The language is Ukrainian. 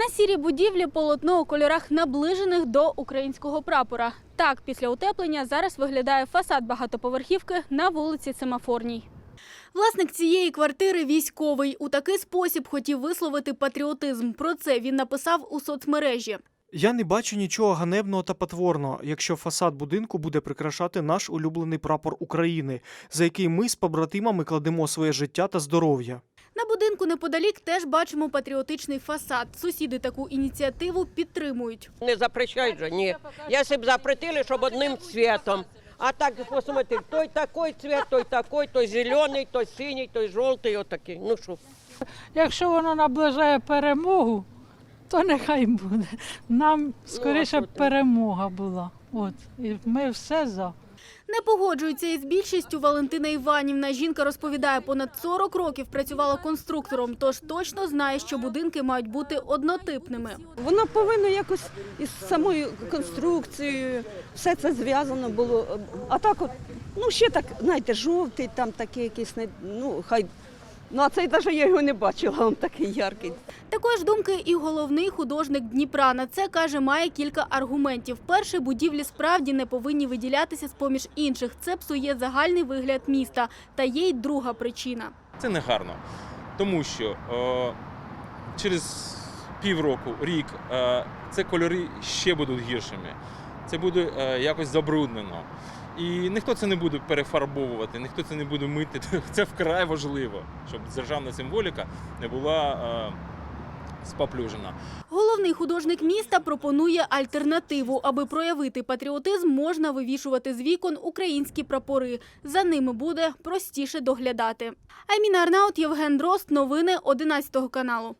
На сірій будівлі полотно у кольорах наближених до українського прапора. Так, після утеплення зараз виглядає фасад багатоповерхівки на вулиці Семафорній. Власник цієї квартири військовий. У такий спосіб хотів висловити патріотизм. Про це він написав у соцмережі. Я не бачу нічого ганебного та потворного, якщо фасад будинку буде прикрашати наш улюблений прапор України, за який ми з побратимами кладемо своє життя та здоров'я. Будинку неподалік теж бачимо патріотичний фасад. Сусіди таку ініціативу підтримують. Не запрещають же, ні. Якщо б запретили, щоб одним цветом. А так посмотри, той такий цвет, той такий, той зелений, той синій, той жовтий, отакий. Ну що? Якщо воно наближає перемогу, то нехай буде. Нам скоріше б перемога була. От. І ми все за. Не погоджується із більшістю Валентина Іванівна. Жінка розповідає, понад 40 років працювала конструктором, тож точно знає, що будинки мають бути однотипними. Воно повинно якось із самою конструкцією, все це зв'язано було. А так от, ну ще так, знаєте, жовтий, там такий якийсь, ну хай. Ну а цей навіть я його не бачила, він такий яркий. Такої ж думки і головний художник Дніпра. На це каже, має кілька аргументів. Перший будівлі справді не повинні виділятися з поміж інших. Це псує загальний вигляд міста. Та є й друга причина. Це не гарно, тому що е, через півроку, рік е, це кольори ще будуть гіршими. Це буде е, якось забруднено. І ніхто це не буде перефарбовувати, ніхто це не буде мити. Це вкрай важливо, щоб державна символіка не була е, споплюжена. Головний художник міста пропонує альтернативу. Аби проявити патріотизм, можна вивішувати з вікон українські прапори. За ними буде простіше доглядати. Айміна Арнаут, Євген Дрозд. Новини 11 каналу.